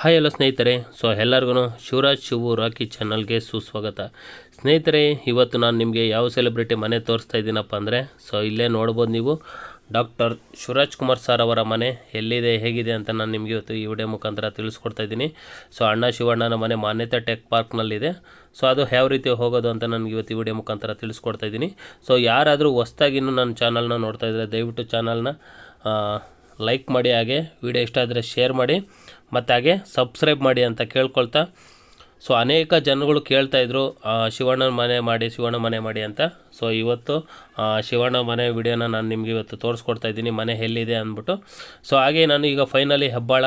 Hi ಎಲ್ಲ ಸ್ನೇಹಿತರೆ. So ಎಲ್ಲರಿಗೂ ಶಿವರಾಜ್ ಶಿವು ರಾಕಿ ಚಾನಲ್ಗೆ ಸುಸ್ವಾಗತ. ಸ್ನೇಹಿತರೆ, ಇವತ್ತು ನಾನು ನಿಮಗೆ ಯಾವ ಸೆಲೆಬ್ರಿಟಿ ಮನೆ ತೋರಿಸ್ತಾ ಇದ್ದೀನಪ್ಪ ಅಂದರೆ ಸೊ ಇಲ್ಲೇ ನೋಡ್ಬೋದು ನೀವು. ಡಾಕ್ಟರ್ ಶಿವರಾಜ್ ಕುಮಾರ್ ಸರ್ ಅವರ ಮನೆ ಎಲ್ಲಿದೆ, ಹೇಗಿದೆ ಅಂತ ನಾನು ನಿಮಗೆ ಇವತ್ತು ಈ ವಿಡಿಯೋ ಮುಖಾಂತರ ತಿಳಿಸ್ಕೊಡ್ತಾ ಇದ್ದೀನಿ. ಸೊ ಅಣ್ಣ ಶಿವಣ್ಣನ ಮನೆ ಮಾನ್ಯತೆ ಟೆಕ್ ಪಾರ್ಕ್ನಲ್ಲಿದೆ. ಸೊ ಅದು ಯಾವ ರೀತಿ ಹೋಗೋದು ಅಂತ ನನಗೆ ಇವತ್ತು ಈ ವಿಡಿಯೋ ಮುಖಾಂತರ ತಿಳಿಸ್ಕೊಡ್ತಾ ಇದ್ದೀನಿ. ಸೊ ಯಾರಾದರೂ ಹೊಸ್ದಾಗಿನ್ನೂ ನನ್ನ ಚಾನಲ್ನ ನೋಡ್ತಾ ಇದ್ದರೆ ದಯವಿಟ್ಟು ಚಾನಲ್ನ ಲೈಕ್ ಮಾಡಿ, ಹಾಗೆ ವಿಡಿಯೋ ಇಷ್ಟ ಆದರೆ ಶೇರ್ ಮಾಡಿ, ಮತ್ತು ಹಾಗೆ ಸಬ್ಸ್ಕ್ರೈಬ್ ಮಾಡಿ ಅಂತ ಕೇಳ್ಕೊಳ್ತಾ. ಸೊ ಅನೇಕ ಜನಗಳು ಕೇಳ್ತಾಯಿದ್ರು ಶಿವಣ್ಣನ ಮನೆ ಮಾಡಿ, ಶಿವಣ್ಣ ಮನೆ ಮಾಡಿ ಅಂತ. ಸೊ ಇವತ್ತು ಶಿವಣ್ಣ ಮನೆ ವಿಡಿಯೋನ ನಾನು ನಿಮಗೆ ಇವತ್ತು ತೋರಿಸ್ಕೊಡ್ತಾ ಇದ್ದೀನಿ. ಮನೆ ಎಲ್ಲಿದೆ ಅಂದ್ಬಿಟ್ಟು. ಸೊ ಹಾಗೆ ನಾನು ಈಗ ಫೈನಲಿ ಹೆಬ್ಬಾಳ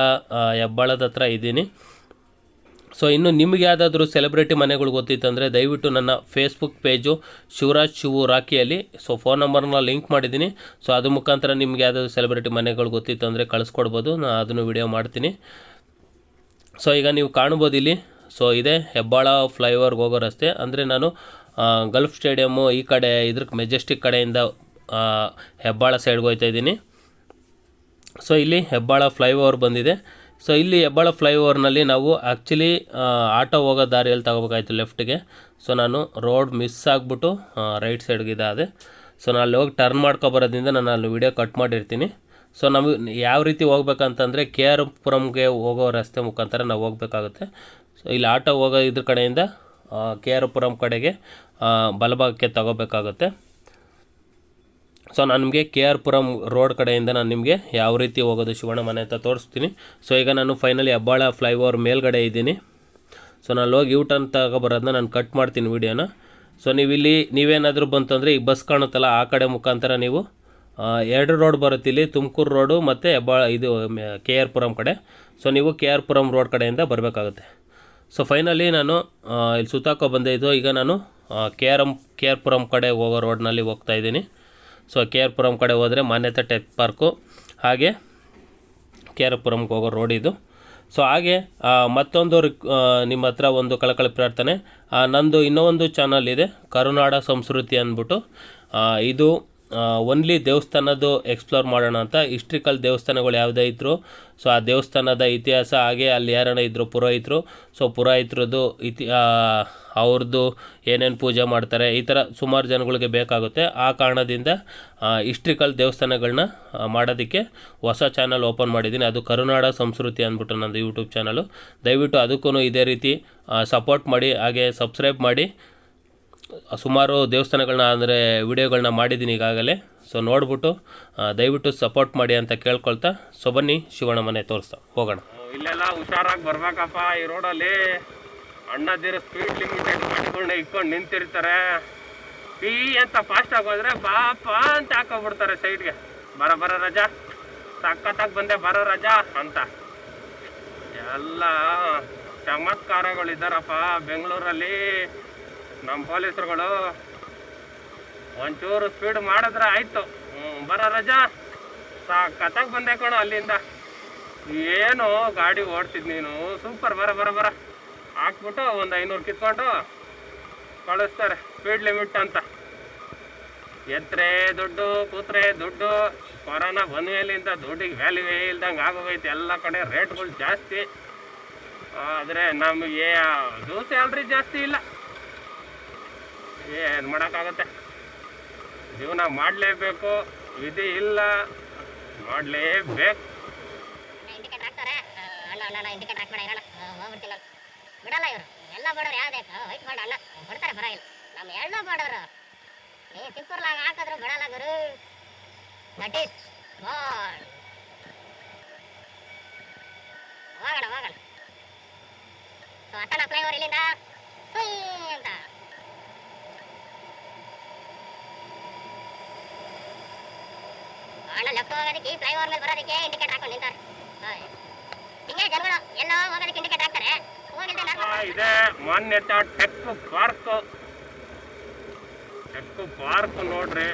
ಹೆಬ್ಬಾಳದ ಹತ್ರ ಇದ್ದೀನಿ. ಸೊ ಇನ್ನು ನಿಮಗೆ ಯಾವುದಾದ್ರೂ ಸೆಲೆಬ್ರಿಟಿ ಮನೆಗಳು ಗೊತ್ತಿತ್ತಂದರೆ ದಯವಿಟ್ಟು ನನ್ನ ಫೇಸ್ಬುಕ್ ಪೇಜು ಶಿವರಾಜ್ ಶಿವು ರಾಖಿಯಲ್ಲಿ ಸೊ ಫೋನ್ ನಂಬರ್ನ ಲಿಂಕ್ ಮಾಡಿದ್ದೀನಿ. ಸೊ ಅದ್ರ ಮುಖಾಂತರ ನಿಮ್ಗೆ ಯಾವುದಾದ್ರು ಸೆಲೆಬ್ರಿಟಿ ಮನೆಗಳು ಗೊತ್ತಿತ್ತು ಅಂದರೆ ಕಳಿಸ್ಕೊಡ್ಬೋದು. ನಾನು ಅದನ್ನು ವಿಡಿಯೋ ಮಾಡ್ತೀನಿ. ಸೊ ಈಗ ನೀವು ಕಾಣ್ಬೋದು ಇಲ್ಲಿ. ಸೊ ಇದೆ ಹೆಬ್ಬಾಳ ಫ್ಲೈಓವರ್ಗೆ ಹೋಗೋ ರಸ್ತೆ. ಅಂದರೆ ನಾನು ಗಲ್ಫ್ ಸ್ಟೇಡಿಯಮ್ಮು ಈ ಕಡೆ ಇದ್ರ ಮೆಜೆಸ್ಟಿಕ್ ಕಡೆಯಿಂದ ಹೆಬ್ಬಾಳ ಸೈಡ್ಗೆ ಹೋಗ್ತಾ ಇದ್ದೀನಿ. ಸೊ ಇಲ್ಲಿ ಹೆಬ್ಬಾಳ ಫ್ಲೈಓವರ್ ಬಂದಿದೆ. ಸೊ ಇಲ್ಲಿ ಹೆಬ್ಬಾಳ ಫ್ಲೈಓವರ್ನಲ್ಲಿ ನಾವು ಆ್ಯಕ್ಚುಲಿ ಆಟೋ ಹೋಗೋ ದಾರಿಯಲ್ಲಿ ತಗೋಬೇಕಾಯ್ತು ಲೆಫ್ಟ್ಗೆ ಸೊ ನಾನು ರೋಡ್ ಮಿಸ್ ಆಗಿಬಿಟ್ಟು ರೈಟ್ ಸೈಡ್ಗೆ ಇದಾದೆ. ಸೊ ನಾನು ಅಲ್ಲಿ ಹೋಗಿ ಟರ್ನ್ ಮಾಡ್ಕೊಬರೋದ್ರಿಂದ ನಾನು ಅಲ್ಲಿ ವಿಡಿಯೋ ಕಟ್ ಮಾಡಿರ್ತೀನಿ. ಸೊ ನಮಗೆ ಯಾವ ರೀತಿ ಹೋಗ್ಬೇಕಂತಂದರೆ ಕೆ ಆರ್ ಪುರಂಗೆ ಹೋಗೋ ರಸ್ತೆ ಮುಖಾಂತರ ನಾವು ಹೋಗಬೇಕಾಗುತ್ತೆ. ಸೊ ಇಲ್ಲಿ ಆಟೋ ಹೋಗೋ ಇದ್ರ ಕಡೆಯಿಂದ ಕೆ ಆರ್ ಪುರಂ ಕಡೆಗೆ ಬಲಭಾಗಕ್ಕೆ ತಗೋಬೇಕಾಗುತ್ತೆ. ಸೊ ನಾನು ನಿಮಗೆ ಕೆ ಆರ್ ಪುರಂ ರೋಡ್ ಕಡೆಯಿಂದ ನಾನು ನಿಮಗೆ ಯಾವ ರೀತಿ ಹೋಗೋದು ಶಿವಣ್ಣ ಮನೆ ಅಂತ ತೋರಿಸ್ತೀನಿ. ಸೊ ಈಗ ನಾನು ಫೈನಲಿ ಹೆಬ್ಬಾಳ ಫ್ಲೈಓವರ್ ಮೇಲ್ಗಡೆ ಇದ್ದೀನಿ. ಸೊ ನಾನು ಹೋಗಿ ಯೂ ಟರ್ನ್ ತಗೊಬರೋದನ್ನ ನಾನು ಕಟ್ ಮಾಡ್ತೀನಿ ವೀಡಿಯೋನ ಸೊ ನೀವು ಇಲ್ಲಿ ನೀವೇನಾದರೂ ಬಂತಂದರೆ ಈ ಬಸ್ ಕಾಣುತ್ತಲ್ಲ ಆ ಕಡೆ ಮುಖಾಂತರ ನೀವು ಎರಡು ರೋಡ್ ಬರುತ್ತೆ ಇಲ್ಲಿ, ತುಮಕೂರು ರೋಡು ಮತ್ತು ಹೆಬ್ಬಾಳ ಇದು ಕೆ ಆರ್ ಪುರಂ ಕಡೆ. ಸೊ ನೀವು ಕೆ ಆರ್ ಪುರಂ ರೋಡ್ ಕಡೆಯಿಂದ ಬರಬೇಕಾಗುತ್ತೆ. ಸೊ ಫೈನಲಿ ನಾನು ಇಲ್ಲಿ ಸುತ್ತಾಕೋ ಬಂದೆ ಇದು ಈಗ ನಾನು K R M K R Puram ಕಡೆ ಹೋಗೋ ರೋಡ್ನಲ್ಲಿ ಹೋಗ್ತಾ ಇದ್ದೀನಿ. ಸೊ ಕೆ ಆರ್ ಪುರಂ ಕಡೆ ಹೋದರೆ ಮಾನ್ಯತಾ ಟೆಕ್ ಪಾರ್ಕು ಹಾಗೆ ಕೆ ಆರ್ ಪುರಂಗೆ ಹೋಗೋ ರೋಡ್ ಇದು. ಸೊ ಹಾಗೆ ಮತ್ತೊಂದು ರಿಕ್ ನಿಮ್ಮ ಹತ್ರ ಒಂದು ಕಳಕಳಿ ಪ್ರಾರ್ಥನೆ. ನಂದು ಇನ್ನೂ ಒಂದು ಚಾನಲ್ ಇದೆ, ಕರುನಾಡ ಸಂಸ್ಕೃತಿ ಅಂದ್ಬಿಟ್ಟು. ಇದು ಒನ್ಲಿ ದೇವಸ್ಥಾನದ್ದು ಎಕ್ಸ್ಪ್ಲೋರ್ ಮಾಡೋಣ ಅಂತ. ಹಿಸ್ಟ್ರಿಕಲ್ ದೇವಸ್ಥಾನಗಳು ಯಾವುದೇ ಇದ್ದರು ಸೊ ಆ ದೇವಸ್ಥಾನದ ಇತಿಹಾಸ ಹಾಗೆ ಅಲ್ಲಿ ಯಾರನ್ನ ಇದ್ದರು ಪುರೋಹಿತರು ಸೊ ಪುರೋಹಿತರದ್ದು ಇತಿ ಅವ್ರದ್ದು ಏನೇನು ಪೂಜೆ ಮಾಡ್ತಾರೆ, ಈ ಥರ ಸುಮಾರು ಜನಗಳಿಗೆ ಬೇಕಾಗುತ್ತೆ. ಆ ಕಾರಣದಿಂದ ಹಿಸ್ಟ್ರಿಕಲ್ ದೇವಸ್ಥಾನಗಳನ್ನ ಮಾಡೋದಕ್ಕೆ ಹೊಸ ಚಾನಲ್ ಓಪನ್ ಮಾಡಿದ್ದೀನಿ. ಅದು ಕರುನಾಡ ಸಂಸ್ಕೃತಿ ಅಂದ್ಬಿಟ್ಟು ನಂದು ಯೂಟ್ಯೂಬ್ ಚಾನಲು ದಯವಿಟ್ಟು ಅದಕ್ಕೂ ಇದೇ ರೀತಿ ಸಪೋರ್ಟ್ ಮಾಡಿ, ಹಾಗೆ ಸಬ್ಸ್ಕ್ರೈಬ್ ಮಾಡಿ. ಸುಮಾರು ದೇವಸ್ಥಾನಗಳನ್ನ ಅಂದರೆ ವಿಡಿಯೋಗಳನ್ನ ಮಾಡಿದ್ದೀನಿ ಈಗಾಗಲೇ. ಸೊ ನೋಡ್ಬಿಟ್ಟು ದಯವಿಟ್ಟು ಸಪೋರ್ಟ್ ಮಾಡಿ ಅಂತ ಕೇಳ್ಕೊಳ್ತಾ ಸೊ ಬನ್ನಿ, ಶಿವಣ್ಣ ಮನೆ ತೋರಿಸ್ತಾ, ಹೋಗೋಣ. ಇಲ್ಲೆಲ್ಲ ಹುಷಾರಾಗಿ ಬರ್ಬೇಕಪ್ಪ, ಈ ರೋಡಲ್ಲಿ ಅಣ್ಣದಿರೋ ಸ್ಪೀಡ್ ಲಿಮಿಟೆಡ್ ಮಾಡಿಕೊಂಡು, ಇಟ್ಕೊಂಡು ನಿಂತಿರ್ತಾರೆ. ಈ ಅಂತ ಫಾಸ್ಟ್ ಆಗೋದ್ರೆ ಬಾಪ ಅಂತ ಹಾಕೋಬಿಡ್ತಾರೆ ಸೈಡ್ಗೆ ಬರ ಬರ ರಜಾ. ಸಕ್ಕತ್ತಾಗಿ ಬಂದೆ, ಬರೋ ರಜಾ ಅಂತ. ಎಲ್ಲ ಚಮತ್ಕಾರಗಳಿದ್ದಾರಪ್ಪ ಬೆಂಗಳೂರಲ್ಲಿ. ನಮ್ಮ ಪೊಲೀಸರುಗಳು ಒಂಚೂರು ಸ್ಪೀಡ್ ಮಾಡಿದ್ರೆ ಆಯಿತು. ಹ್ಞೂ ಬರೋ ರಜಾ. ಕಥಾಗ ಬಂದೆ ಕಣೋ ಅಲ್ಲಿಂದ. ಏನು ಗಾಡಿ ಓಡ್ತಿದ್ ನೀನು. ಸೂಪರ್, ಬರ ಬರ ಬರ. ಹಾಕ್ಬಿಟ್ಟು ಒಂದು ಐನೂರು ಕಿತ್ಕೊಂಡು ಕಳಿಸ್ತಾರೆ. ಸ್ಪೀಡ್ ಲಿಮಿಟ್ ಅಂತ. ಎತ್ತರೆ ದುಡ್ಡು, ಕೂತ್ರೆ ದುಡ್ಡು. ಕೊರೋನಾ ಬಂದ ಮೇಲಿಂದ ದುಡ್ಡಿಗೆ ವ್ಯಾಲ್ಯೂವೇ ಇಲ್ದಂಗೆ ಆಗೋಗೈತೆ. ಎಲ್ಲ ಕಡೆ ರೇಟ್ಗಳು ಜಾಸ್ತಿ. ಆದರೆ ನಮಗೆ ಅದು ಸ್ಯಾಲ್ರಿ ಜಾಸ್ತಿ ಇಲ್ಲ. ಏನು ಮಾಡೋಕ್ಕಾಗತ್ತೆ? ಜೀವನ ಮಾಡಲೇಬೇಕು, ವಿಧಿ ಇಲ್ಲ. ಮಾಡಲೇಬೇಕು. ಬಿಡಲ್ಲ ಇವರು. ಎಲ್ಲ ಬಡವ್ರು ಯಾವ್ದೇ ವೈಟ್ ಮಾಡ ಅಣ್ಣ ಬಿಡ್ತಾರೆ ಬರ ಇಲ್ಲ ನಮ್ಮ ಎಲ್ಲ ಬಡವರು. ಏ ತಿಪ್ಪರ್ಲಾಗ ಹಾಕಿದ್ರು, ಬಿಡಲ್ಲ ಗುರು. ದಟ್ ಈಸ್ ಗಾಡ್ ಹೋಗೋಣ ಹೋಗೋಣ. ಫ್ಲೈಓವರ್ ಇಲ್ಲಿಂದ. ಅಂತ. ಅಣ್ಣ ಲೆಫ್ಟ್ ಹೋಗೋದಕ್ಕೆ ಈ ಫ್ಲೈಓವರ್ ಮೇಲೆ ಬರೋದಕ್ಕೆ ಇಂಡಿಕೇಟ್ ಹಾಕೊಂಡು ನಿಂತಾರೆ. ಹಾಯ್. ಹಿಂಗೆ ಜನಗಳು ಎಲ್ಲೋ ಹೋಗೋದಕ್ಕೆ ಇಂಡಿಕೇಟ್ ಹಾಕ್ತಾರೆ. ಹೋಗಿದ್ದೆ ನಾನು ಆ, ಇದೆ. Manyata tech park tech park ನೋಡ್ರಿ.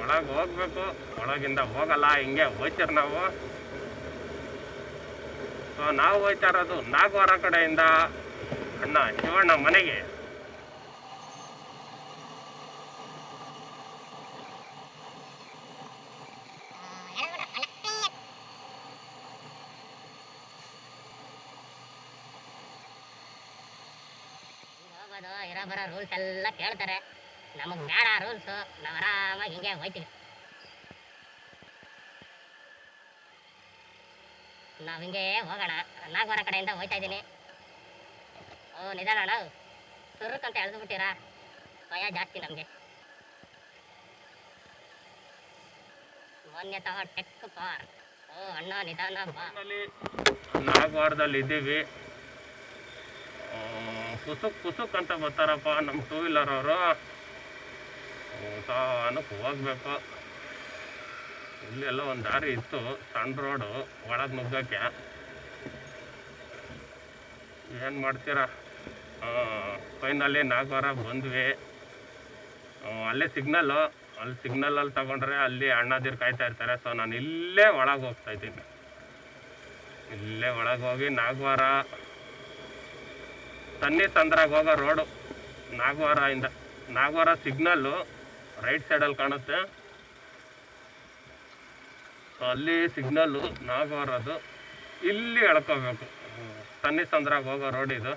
ಒಳಗೆ ಹೋಗ್ಬೇಕು. ಒಳಗಿಂದ ಹೋಗಲ್ಲ. ಹಿಂಗೆ ಹೋಯ್ತಿರ್ ನಾವು. ಸೊ ನಾವು ಹೋಯ್ತಾ ಇರೋದು ನಾಗವಾರ ಕಡೆಯಿಂದ ಅಣ್ಣ ಶಿವಣ್ಣ ಮನೆಗೆ ಆ, ಎಡಗಡೆ ಅಲ್ಲ, ಹಿಂಗೆ. ಹೋಗೋದು ಇರೋ ಬರೋ ರೂಲ್ಸ್ ಎಲ್ಲ ಕೇಳ್ತಾರೆ. ನಮಗೆ ಬೇಡ ರೂಲ್ಸು ನಾವು ಆರಾಮಾಗಿ ಹಿಂಗೆ ಹೋಯ್ತೀವಿ. ನಾವು ಹಿಂಗೆ ಹೋಗೋಣ. ನಾಗವಾರ ಕಡೆಯಿಂದ ಹೋಯ್ತಾ ಇದ್ದೀನಿ. ಓ, ನಿಧಾನ ಅಣ್ಣ. ಸುರುಕಂತ ಎಳೆದು ಬಿಟ್ಟಿರಾ? ಭಯ ಜಾಸ್ತಿ ನಮಗೆ. ತಗೋ ಟೆಕ್ ಪಾರ್ಕ್. ಓ, ಅಣ್ಣ, ನಿಧಾನ ನಾಗವಾರದಲ್ಲಿ ಇದ್ದೀವಿ. ಕುಸುಕ್ ಕುಸುಕ್ ಅಂತ ಬರ್ತಾರಪ್ಪ ನಮ್ಮ ಟೂ ವೀಲರ್ ಅವರು ಸಾನಕ್ಕೆ ಹೋಗ್ಬೇಕು. ಇಲ್ಲೆಲ್ಲ ಒಂದು ದಾರಿ ಇತ್ತು, ಸಣ್ಣ ರೋಡು ಒಳಗೆ ನುಗ್ಗಕ್ಕೆ. ಏನು ಮಾಡ್ತೀರಾ? ಫೈನಲ್ಲಿ ನಾಗವಾರ ಬಂದ್ವಿ. ಅಲ್ಲೇ ಸಿಗ್ನಲ್ಲು ಅಲ್ಲಿ ಸಿಗ್ನಲಲ್ಲಿ ತಗೊಂಡ್ರೆ ಅಲ್ಲಿ ಅಣ್ಣದಿರು ಕಾಯ್ತಾ ಇರ್ತಾರೆ. ಸೊ ನಾನು ಇಲ್ಲೇ ಒಳಗೆ ಹೋಗ್ತಾ ಇದ್ದೀನಿ. ಇಲ್ಲೇ ಒಳಗೆ ಹೋಗಿ ನಾಗವಾರ ತನ್ನಿ ಸಂದ್ರಾಗ ಹೋಗೋ ರೋಡು ನಾಗವಾರ ನಾಗವಾರ ಸಿಗ್ನಲ್ಲು ರೈಟ್ ಸೈಡಲ್ಲಿ ಕಾಣುತ್ತೆ. ಅಲ್ಲಿ ಸಿಗ್ನಲ್ಲು ನಾಗವಾರದು ಇಲ್ಲಿ ಎಳ್ಕೋಬೇಕು. ತನ್ನಿ ಸಂದ್ರಾಗ ಹೋಗೋ ರೋಡ್ ಇದು.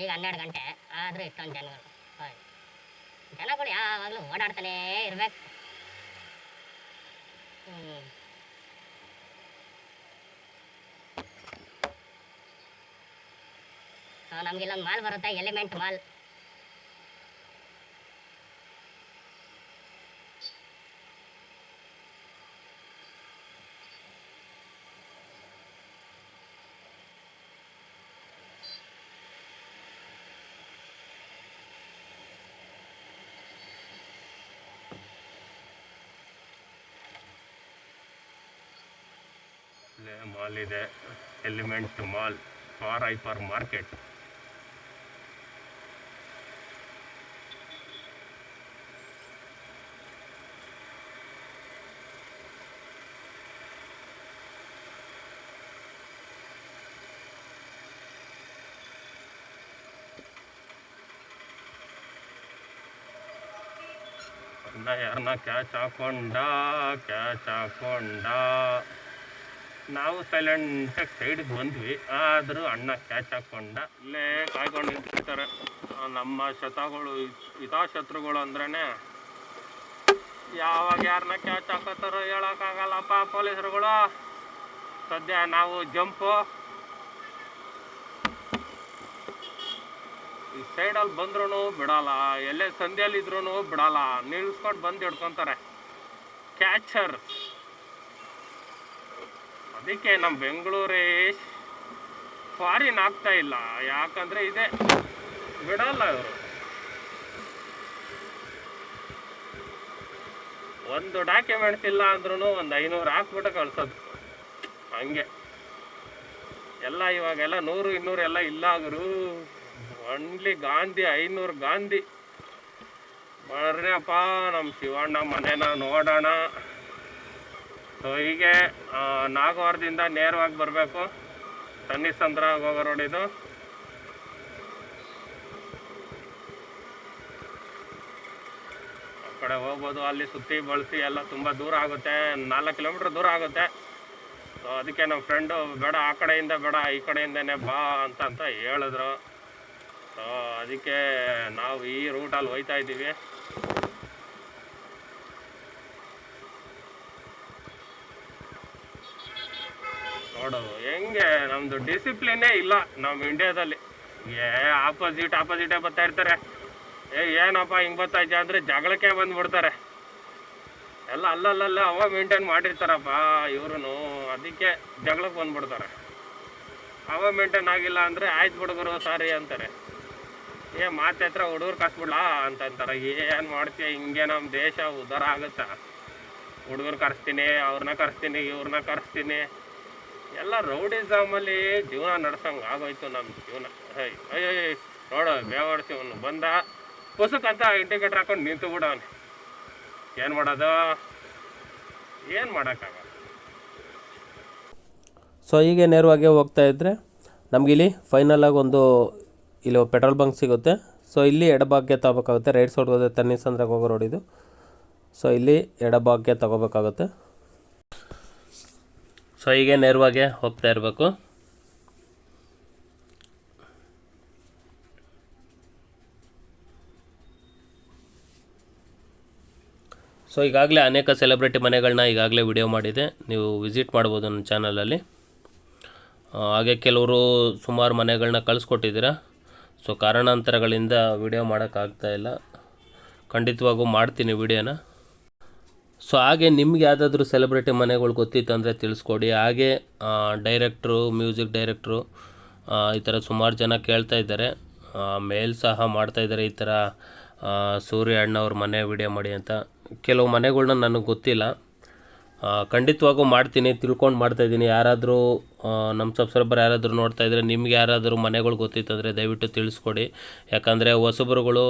ಈಗ ಹನ್ನೆರಡು ಗಂಟೆ, ಆದರೂ ಇಷ್ಟೊಂದು ಜನಗಳು. ಜನಗಳು ಯಾವಾಗಲೂ ಓಡಾಡ್ತಾನೇ ಇರ್ಬೇಕು. ಹ್ಞೂ ಸೊ ನಮ್ಗೆ ಇಲ್ಲೊಂದು ಮಾಲ್ ಬರುತ್ತೆ ಎಲಿಮೆಂಟ್ ಮಾಲ್ ಇಲ್ಲೇ ಮಾಲ್ ಇದೆ element mall for hyper market. ಯಾರನ್ನ ಕ್ಯಾಚ್ ಹಾಕೊಂಡ ಕ್ಯಾಚ್ ಹಾಕೊಂಡ. ನಾವು ಸೈಲೆಂಟಾಗಿ ಸೈಡ್ಗೆ ಬಂದ್ವಿ. ಆದರೂ ಅಣ್ಣ ಕ್ಯಾಚ್ ಹಾಕ್ಕೊಂಡ ಇಲ್ಲೇ ಕಾಯ್ಕೊಂಡು ನಿಂತಿರ್ತಾರೆ ನಮ್ಮ ಶತಗಳು, ಹಿತಾಶತ್ರುಗಳು ಅಂದ್ರೇ ಯಾವಾಗ ಯಾರನ್ನ ಕ್ಯಾಚ್ ಹಾಕೋತಾರೋ ಹೇಳೋಕ್ಕಾಗಲ್ಲಪ್ಪ ಪೊಲೀಸರುಗಳು. ಸದ್ಯ ನಾವು ಜಂಪು. ಈ ಸೈಡಲ್ಲಿ ಬಂದ್ರೂ ಬಿಡಲ್ಲ. ಎಲ್ಲೇ ಸಂಧಿಯಲ್ಲಿ ಇದ್ರೂ ಬಿಡಲ್ಲ. ನಿಲ್ಸ್ಕೊಂಡು ಬಂದು ಹಿಡ್ಕೊತಾರೆ. ಕ್ಯಾಚರ್ ಅದಕ್ಕೆ ನಮ್ಮ ಬೆಂಗಳೂರೇ ಫಾರಿನ್ ಆಗ್ತಾ ಇಲ್ಲ. ಯಾಕಂದ್ರೆ ಇದೆ ಬಿಡಲ್ಲ ಇವರು. ಒಂದು ಡಾಕ್ಯುಮೆಂಟ್ಸ್ ಇಲ್ಲ ಅಂದ್ರೂ ಒಂದು ಐನೂರು ಹಾಕ್ಬಿಟ್ಟು ಕಳ್ಸೋದು. ಹಂಗೆ. ಎಲ್ಲ ಇವಾಗೆಲ್ಲ ನೂರು, ಇನ್ನೂರು ಎಲ್ಲ ಇಲ್ಲ ಆದರು ಒನ್ಲಿ ಗಾಂಧಿ, ಐನೂರು ಗಾಂಧಿ. ಬರ್ರಪ್ಪ ನಮ್ಮ ಶಿವಣ್ಣ ಮನೆನ ನೋಡೋಣ. ಸೊ ಹೀಗೆ ನಾಗವಾರದಿಂದ ನೇರವಾಗಿ ಬರಬೇಕು. ತನ್ನಿಸಂದ್ರ ಹೋಗೋ ರೋಡ್ ಇದು. ಆ ಕಡೆ ಹೋಗ್ಬೋದು, ಅಲ್ಲಿ ಸುತ್ತಿ ಬಳಸಿ ಎಲ್ಲ ತುಂಬ ದೂರ ಆಗುತ್ತೆ. ನಾಲ್ಕು ಕಿಲೋಮೀಟ್ರ್ ದೂರ ಆಗುತ್ತೆ. ಸೊ ಅದಕ್ಕೆ ನಮ್ಮ ಫ್ರೆಂಡು ಬೇಡ, ಆ ಕಡೆಯಿಂದ ಬೇಡ, ಈ ಕಡೆಯಿಂದನೇ ಬಾ ಅಂತ ಅಂತ ಹೇಳಿದ್ರು. ಸೊ ಅದಕ್ಕೆ ನಾವು ಈ ರೂಟಲ್ಲಿ ಹೋಯ್ತಾ ಇದ್ದೀವಿ. ನೋಡು ಹೆಂಗೆ? ನಮ್ದು ಡಿಸಿಪ್ಲಿನೇ ಇಲ್ಲ ನಮ್ಮ ಇಂಡಿಯಾದಲ್ಲಿ ಏ ಆಪೋಸಿಟ್ ಆಪೋಸಿಟೇ ಬರ್ತಾ ಇರ್ತಾರೆ. ಏ, ಏನಪ್ಪ ಹಿಂಗೆ ಬರ್ತಾ ಇದ್ಯಾ ಅಂದರೆ ಜಗಳಕ್ಕೆ ಬಂದ್ಬಿಡ್ತಾರೆ. ಎಲ್ಲ ಅಲ್ಲಲ್ಲಲ್ಲ ಅವ ಮೇಂಟೈನ್ ಮಾಡಿರ್ತಾರಪ್ಪ ಇವ್ರು ಅದಕ್ಕೆ ಜಗಳಕ್ಕೆ ಬಂದ್ಬಿಡ್ತಾರೆ. ಅವ ಮೇಂಟೈನ್ ಆಗಿಲ್ಲ ಅಂದರೆ ಆಯ್ತು ಹುಡುಗರು ಸಾರಿ ಅಂತಾರೆ. ಏ, ಮಾತೆ ಹತ್ರ ಹುಡುಗರು ಕರ್ಸ್ಬಿಡ್ಲಾ ಅಂತ ಅಂತಾರೆ. ಏನು ಮಾಡ್ತೀಯ, ಹಿಂಗೆ ನಮ್ಮ ದೇಶ ಉದ್ಧಾರ ಆಗುತ್ತಾ? ಹುಡುಗರು ಕರೆಸ್ತೀನಿ, ಅವ್ರನ್ನ ಕರೆಸ್ತೀನಿ, ಇವ್ರನ್ನ ಕರೆಸ್ತೀನಿ. ಎಲ್ಲ ರೌಡಿಸಮಲ್ಲಿ ಜೀವನ ನಡ್ಸಂಗೆ ಆಗೋಯ್ತು ನಮ್ಮ ಜೀವನ. ಹೈ ಅಯ್ಯೋ ನೋಡು ಬೇವರ್ಸಿ ಅವನು ಬಂದ ಪುಸ್ತಕಂತ ಇಂಡಿಕೇಟರ್ ಹಾಕೊಂಡು ನಿಂತು ಬಿಡವನು ಏನು ಮಾಡೋದು? ಏನು ಮಾಡೋಕ್ಕಾಗಲ್ಲ. ಸೊ ಹೀಗೆ ನೇರವಾಗಿ ಹೋಗ್ತಾ ಇದ್ದರೆ ನಮಗಿಲ್ಲಿ ಫೈನಲಾಗಿ ಒಂದು ಇಲ್ಲಿ ಪೆಟ್ರೋಲ್ ಬಂಕ್ ಸಿಗುತ್ತೆ. ಸೊ ಇಲ್ಲಿ ಎಡಭಾಗ್ಯ ತಗೋಬೇಕಾಗುತ್ತೆ. ರೈಟ್ ಸೈಡ್ ಹೋದರೆ ತನ್ನಿಸಂದ್ರಾಗ ಹೋಗೋ ರೋಡ್ ಇದು. ಸೊ ಇಲ್ಲಿ ಎಡಭಾಗ್ಯ ತಗೋಬೇಕಾಗುತ್ತೆ. ಸೊ ಹೀಗೆ ನೇರವಾಗಿ ಹೋಗ್ತಾ ಇರಬೇಕು. ಸೊ ಈಗಾಗಲೇ ಅನೇಕ ಸೆಲೆಬ್ರಿಟಿ ಮನೆಗಳನ್ನ ಈಗಾಗಲೇ ವಿಡಿಯೋ ಮಾಡಿದೆ. ನೀವು ವಿಸಿಟ್ ಮಾಡ್ಬೋದು ನನ್ನ ಚಾನಲಲ್ಲಿ ಹಾಗೆ ಕೆಲವರು ಸುಮಾರು ಮನೆಗಳನ್ನ ಕಳಿಸ್ಕೊಟ್ಟಿದ್ದೀರಾ. ಸೊ ಕಾರಣಾಂತರಗಳಿಂದ ವಿಡಿಯೋ ಮಾಡೋಕ್ಕಾಗ್ತಾ ಇಲ್ಲ. ಖಂಡಿತವಾಗೂ ಮಾಡ್ತೀನಿ ವಿಡಿಯೋನ ಸೊ ಹಾಗೆ ನಿಮ್ಗೆ ಯಾವುದಾದ್ರೂ ಸೆಲೆಬ್ರಿಟಿ ಮನೆಗಳು ಗೊತ್ತಿತ್ತು ಅಂದರೆ ತಿಳಿಸ್ಕೊಡಿ. ಹಾಗೆ ಡೈರೆಕ್ಟ್ರು ಮ್ಯೂಸಿಕ್ ಡೈರೆಕ್ಟ್ರು ಈ ಥರ ಸುಮಾರು ಜನ ಕೇಳ್ತಾ ಇದ್ದಾರೆ. ಮೇಲ್ ಸಹ ಮಾಡ್ತಾಯಿದ್ದಾರೆ ಈ ಥರ ಸೂರ್ಯ ಅಣ್ಣವ್ರ ಮನೆ ವಿಡಿಯೋ ಮಾಡಿ ಅಂತ. ಕೆಲವು ಮನೆಗಳ್ನ ನನಗೆ ಗೊತ್ತಿಲ್ಲ. ಖಂಡಿತವಾಗೂ ಮಾಡ್ತೀನಿ, ತಿಳ್ಕೊಂಡು ಮಾಡ್ತಾಯಿದ್ದೀನಿ ಯಾರಾದರೂ ನಮ್ಮ ಸಬ್ಸ್ಕ್ರೈಬರ್ ಯಾರಾದರೂ ನೋಡ್ತಾ ಇದ್ದರೆ ನಿಮ್ಗೆ ಯಾರಾದರೂ ಮನೆಗಳು ಗೊತ್ತಿತ್ತಂದರೆ ದಯವಿಟ್ಟು ತಿಳಿಸ್ಕೊಡಿ. ಯಾಕಂದರೆ ಹೊಸಬರುಗಳು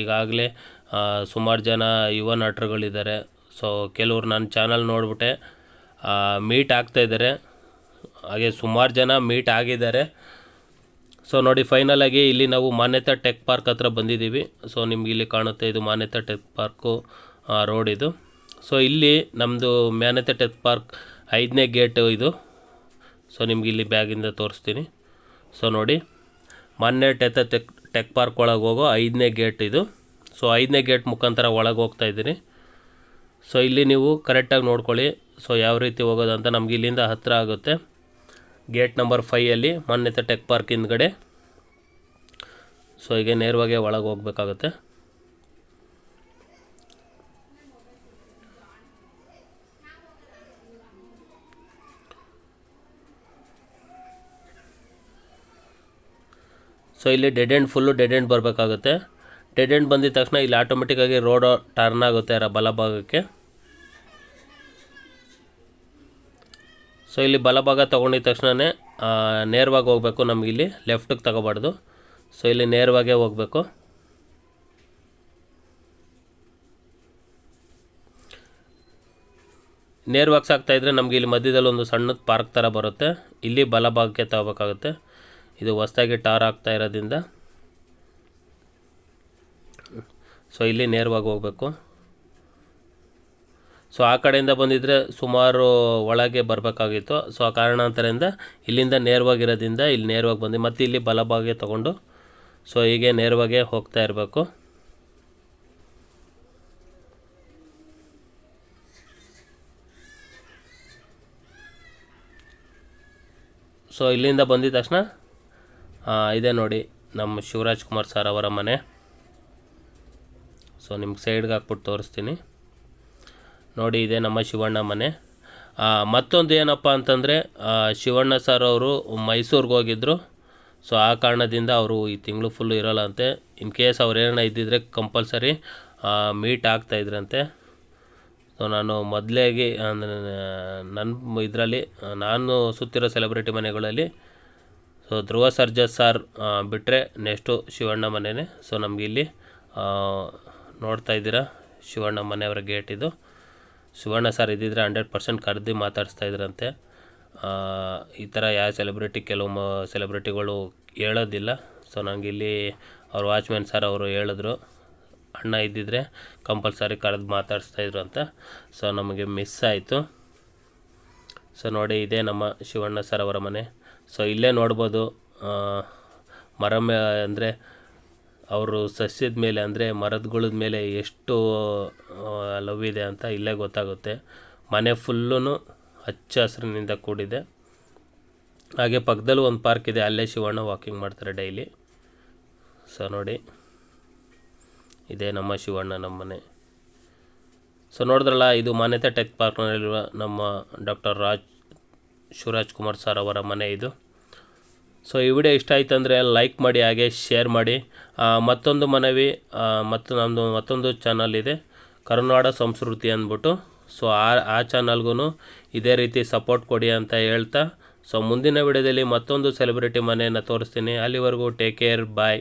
ಈಗಾಗಲೇ ಸುಮಾರು ಜನ ಯುವ ನಟರುಗಳಿದ್ದಾರೆ. ಸೊ ಕೆಲವ್ರು ನನ್ನ ಚಾನಲ್ ನೋಡಿಬಿಟ್ಟೆ. ಮೀಟ್ ಆಗ್ತಾಯಿದ್ದಾರೆ ಹಾಗೆ ಸುಮಾರು ಜನ ಮೀಟ್ ಆಗಿದ್ದಾರೆ. ಸೊ ನೋಡಿ ಫೈನಲ್ ಆಗಿ ಇಲ್ಲಿ ನಾವು ಮಾನ್ಯತಾ ಟೆಕ್ ಪಾರ್ಕ್ ಹತ್ರ ಬಂದಿದ್ದೀವಿ. ಸೊ ನಿಮ್ಗೆ ಇಲ್ಲಿ ಕಾಣುತ್ತೆ ಇದು ಮಾನ್ಯತಾ ಟೆಕ್ ಪಾರ್ಕು ರೋಡ್ ಇದು. ಸೊ ಇಲ್ಲಿ ನಮ್ಮದು ಮಾನ್ಯತಾ ಟೆಕ್ ಪಾರ್ಕ್ ಐದನೇ ಗೇಟು ಇದು. ಸೊ ನಿಮ್ಗೆ ಇಲ್ಲಿ ಬ್ಯಾಗಿಂದ ತೋರಿಸ್ತೀನಿ. ಸೊ ನೋಡಿ ಮಾನ್ಯ ಟೆತ ಟೆಕ್ ಟೆಕ್ ಪಾರ್ಕ್ ಒಳಗೆ ಹೋಗೋ ಐದನೇ ಗೇಟ್ ಇದು. ಸೊ ಐದನೇ ಗೇಟ್ ಮುಖಾಂತರ ಒಳಗೆ ಹೋಗ್ತಾ ಇದ್ದೀನಿ ಸೊ ಇಲ್ಲಿ ನೀವು ಕರೆಕ್ಟಾಗಿ ನೋಡ್ಕೊಳ್ಳಿ. ಸೊ ಯಾವ ರೀತಿ ಹೋಗೋದಂತ ನಮ್ಗೆ ಇಲ್ಲಿಂದ ಹತ್ತಿರ ಆಗುತ್ತೆ. ಗೇಟ್ ನಂಬರ್ ಫೈಯಲ್ಲಿ ಮಾನ್ಯತೆ ಟೆಕ್ ಪಾರ್ಕ್ ಹಿಂದ್ಗಡೆ. ಸೊ ಹೀಗೆ ನೇರವಾಗಿ ಒಳಗೆ ಹೋಗಬೇಕಾಗುತ್ತೆ. ಸೊ ಇಲ್ಲಿ dead end full dead end ಬರಬೇಕಾಗುತ್ತೆ. ಎಂಡ್ ಬಂದಿದ ತಕ್ಷಣ ಇಲ್ಲಿ ಆಟೋಮೆಟಿಕ್ಕಾಗಿ ರೋಡ್ ಟರ್ನ್ ಆಗುತ್ತೆ ರ ಬಲಭಾಗಕ್ಕೆ. ಸೊ ಇಲ್ಲಿ ಬಲಭಾಗ ತೊಗೊಂಡಿದ ತಕ್ಷಣವೇ ನೇರವಾಗಿ ಹೋಗಬೇಕು ನಮಗಿಲ್ಲಿ ಲೆಫ್ಟಿಗೆ ತಗೋಬಾರ್ದು. ಸೊ ಇಲ್ಲಿ ನೇರವಾಗೇ ಹೋಗಬೇಕು. ನೇರವಾಗಿ ಸಾಕ್ತಾಯಿದ್ರೆ ನಮಗೆ ಇಲ್ಲಿ ಮಧ್ಯದಲ್ಲಿ ಒಂದು ಸಣ್ಣದ ಪಾರ್ಕ್ ಥರ ಬರುತ್ತೆ. ಇಲ್ಲಿ ಬಲಭಾಗಕ್ಕೆ ತಗೋಬೇಕಾಗುತ್ತೆ. ಇದು ಹೊಸ್ದಾಗಿ ಟಾರ್ ಆಗ್ತಾ ಇರೋದ್ರಿಂದ. ಸೊ ಇಲ್ಲಿ ನೇರವಾಗಿ ಹೋಗಬೇಕು. ಸೊ ಆ ಕಡೆಯಿಂದ ಬಂದಿದ್ದರೆ ಸುಮಾರು ಒಳಗೆ ಬರಬೇಕಾಗಿತ್ತು. ಸೊ ಆ ಕಾರಣಾಂತರದಿಂದ ಇಲ್ಲಿಂದ ನೇರವಾಗಿರೋದ್ರಿಂದ ಇಲ್ಲಿ ನೇರವಾಗಿ ಬಂದು ಮತ್ತೆ ಇಲ್ಲಿ ಬಲಭಾಗೆ ತಗೊಂಡು ಸೊ ಹೀಗೆ ನೇರವಾಗೇ ಹೋಗ್ತಾ ಇರಬೇಕು. ಸೊ ಇಲ್ಲಿಂದ ಬಂದಿದ ತಕ್ಷಣ ಇದೆ ನೋಡಿ ನಮ್ಮ ಶಿವರಾಜ್ ಕುಮಾರ್ ಸರ್ ಅವರ ಮನೆ. ಸೊ ನಿಮ್ಗೆ ಸೈಡ್ಗೆ ಹಾಕ್ಬಿಟ್ಟು ತೋರಿಸ್ತೀನಿ. ನೋಡಿ, ಇದೆ ನಮ್ಮ ಶಿವಣ್ಣ ಮನೆ. ಮತ್ತೊಂದು ಏನಪ್ಪ ಅಂತಂದರೆ ಶಿವಣ್ಣ ಸರ್ ಅವರು ಮೈಸೂರಿಗೆ ಹೋಗಿದ್ದರು ಸೊ ಆ ಕಾರಣದಿಂದ ಅವರು ಈ ತಿಂಗಳು ಫುಲ್ಲು ಇರೋಲ್ಲ ಅಂತೆ. ಇನ್ ಕೇಸ್ ಅವ್ರು ಏನಾರ ಇದ್ದಿದ್ರೆ ಕಂಪಲ್ಸರಿ ಮೀಟ್ ಆಗ್ತಾಯಿದ್ರಂತೆ ಸೊ ನಾನು ಮೊದಲೇಗೆ ನನ್ನ ಇದರಲ್ಲಿ ನಾನು ಸುತ್ತಿರೋ ಸೆಲೆಬ್ರಿಟಿ ಮನೆಗಳಲ್ಲಿ ಸೊ ಧ್ರುವ ಸರ್ಜಾ ಸಾರ್ ಬಿಟ್ಟರೆ ನೆಕ್ಸ್ಟು ಶಿವಣ್ಣ ಮನೆಯೇ ಸೊ ನಮಗಿಲ್ಲಿ ನೋಡ್ತಾ ಇದ್ದೀರಾ? ಶಿವಣ್ಣ ಮನೆಯವರ ಗೇಟ್ ಇದು. ಶಿವಣ್ಣ ಸರ್ ಇದ್ದಿದ್ರೆ ಹಂಡ್ರೆಡ್ ಪರ್ಸೆಂಟ್ ಕರೆದು ಮಾತಾಡಿಸ್ತಾ ಇದ್ರಂತೆ. ಈ ಥರ ಯಾವ ಸೆಲೆಬ್ರಿಟಿ ಕೆಲವು ಸೆಲೆಬ್ರಿಟಿಗಳು ಹೇಳೋದಿಲ್ಲ. ಸೊ ನನಗೆ ಇಲ್ಲಿ ಅವ್ರ ವಾಚ್ಮ್ಯಾನ್ ಸರ್ ಅವರು ಹೇಳಿದ್ರು. ಅಣ್ಣ ಇದ್ದಿದ್ರೆ ಕಂಪಲ್ಸರಿ ಕರೆದು ಮಾತಾಡಿಸ್ತಾಯಿದ್ರು ಅಂತ ಸೊ ನಮಗೆ ಮಿಸ್ ಆಯಿತು. ಸೊ ನೋಡಿ, ಇದೇ ನಮ್ಮ ಶಿವಣ್ಣ ಸರ್ ಅವರ ಮನೆ. ಸೊ ಇಲ್ಲೇ ನೋಡ್ಬೋದು. ಮರ ಅಂದರೆ ಅವರು ಸಸ್ಯದ ಮೇಲೆ ಅಂದರೆ ಮರದಗಳ ಮೇಲೆ ಎಷ್ಟು ಲವ್ ಇದೆ ಅಂತ ಇಲ್ಲೇ ಗೊತ್ತಾಗುತ್ತೆ. ಮನೆ ಫುಲ್ಲೂ ಹಚ್ಚ ಹಸಿರಿನಿಂದ ಕೂಡಿದೆ. ಹಾಗೆ ಪಕ್ಕದಲ್ಲೂ ಒಂದು ಪಾರ್ಕ್ ಇದೆ, ಅಲ್ಲೇ ಶಿವಣ್ಣ ವಾಕಿಂಗ್ ಮಾಡ್ತಾರೆ ಡೈಲಿ ಸೊ ನೋಡಿ. ಇದೇ ನಮ್ಮ ಶಿವಣ್ಣ ನಮ್ಮ ಮನೆ ಸೊ ನೋಡಿದ್ರಲ್ಲ, ಇದು ಮಾನ್ಯತೆ ಟೆಕ್ ಪಾರ್ಕ್ನಲ್ಲಿರುವ ನಮ್ಮ ಡಾಕ್ಟರ್ ರಾಜ್, ಶಿವರಾಜ್ ಕುಮಾರ್ ಸರ್ ಅವರ ಮನೆ ಇದು. ಸೊ ಈ ವಿಡಿಯೋ ಇಷ್ಟ ಆಯ್ತು ಅಂದರೆ ಲೈಕ್ ಮಾಡಿ, ಹಾಗೆ ಶೇರ್ ಮಾಡಿ. ಮತ್ತೊಂದು ಮನವಿ ಮತ್ತು ನಮ್ಮದು ಮತ್ತೊಂದು ಚಾನಲ್ ಇದೆ, ಕರುನಾಡ ಸಂಸ್ಕೃತಿ ಅಂದ್ಬಿಟ್ಟು. ಸೊ ಆ ಆ ಚಾನಲ್ಗೂ ಇದೇ ರೀತಿ ಸಪೋರ್ಟ್ ಕೊಡಿ ಅಂತ ಹೇಳ್ತಾ. ಸೊ ಮುಂದಿನ ವಿಡಿಯೋದಲ್ಲಿ ಮತ್ತೊಂದು ಸೆಲೆಬ್ರಿಟಿ ಮನೆಯನ್ನು ತೋರಿಸ್ತೀನಿ. ಅಲ್ಲಿವರೆಗೂ ಟೇಕ್ ಕೇರ್ ಬಾಯ್